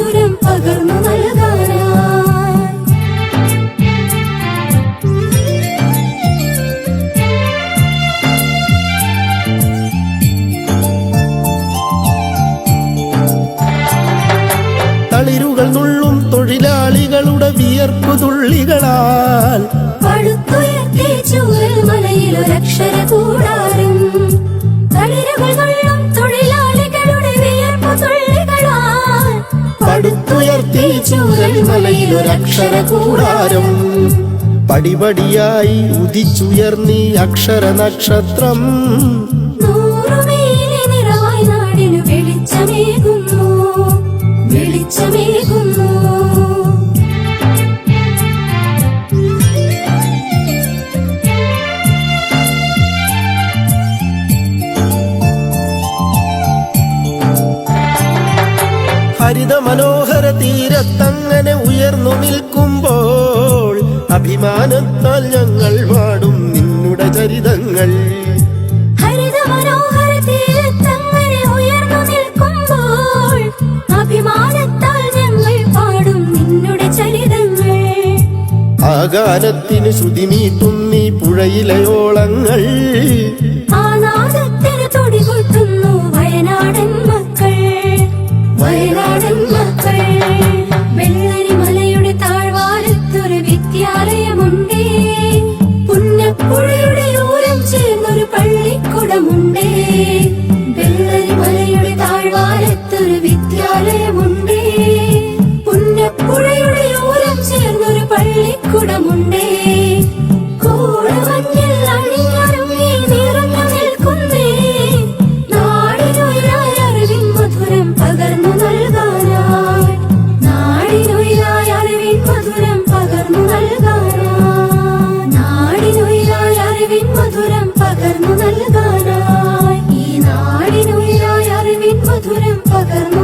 മധുരം പകർന്നു നൽകാനായി. തളിരുകൾ നുള്ളും തൊഴിലാളികളുടെ വിയർപ്പു തുള്ളികളാൽ പടുത്തുയർത്തി ചൂരൽ മലയിലൊരക്ഷര കൂടാരം ചൂരൽ മലയിലൊരക്ഷര കൂടാരം പടിപടിയായി ഉദിച്ചുയർന്നി അക്ഷര നക്ഷത്രം നൂറുമേലെ നിൽക്കുമ്പോൾ അഭിമാനത്താൽ ഞങ്ങൾ പാടും നിന്നുടെ ചരിതങ്ങൾ. ആകാരത്തിന് മനോഹര നീ പുഴയിലെ നിൽക്കുമ്പോൾ പള്ളിക്കുടമുണ്ടേ. മധുരം പകർന്നു നൽകാനായി. നാടിനുയരായ അറിവിൻ മധുരം പകർന്നു അറിവിൻ മധുരം പകർന്നു നൽകാനായി. ഈ മധുരം പകർന്നു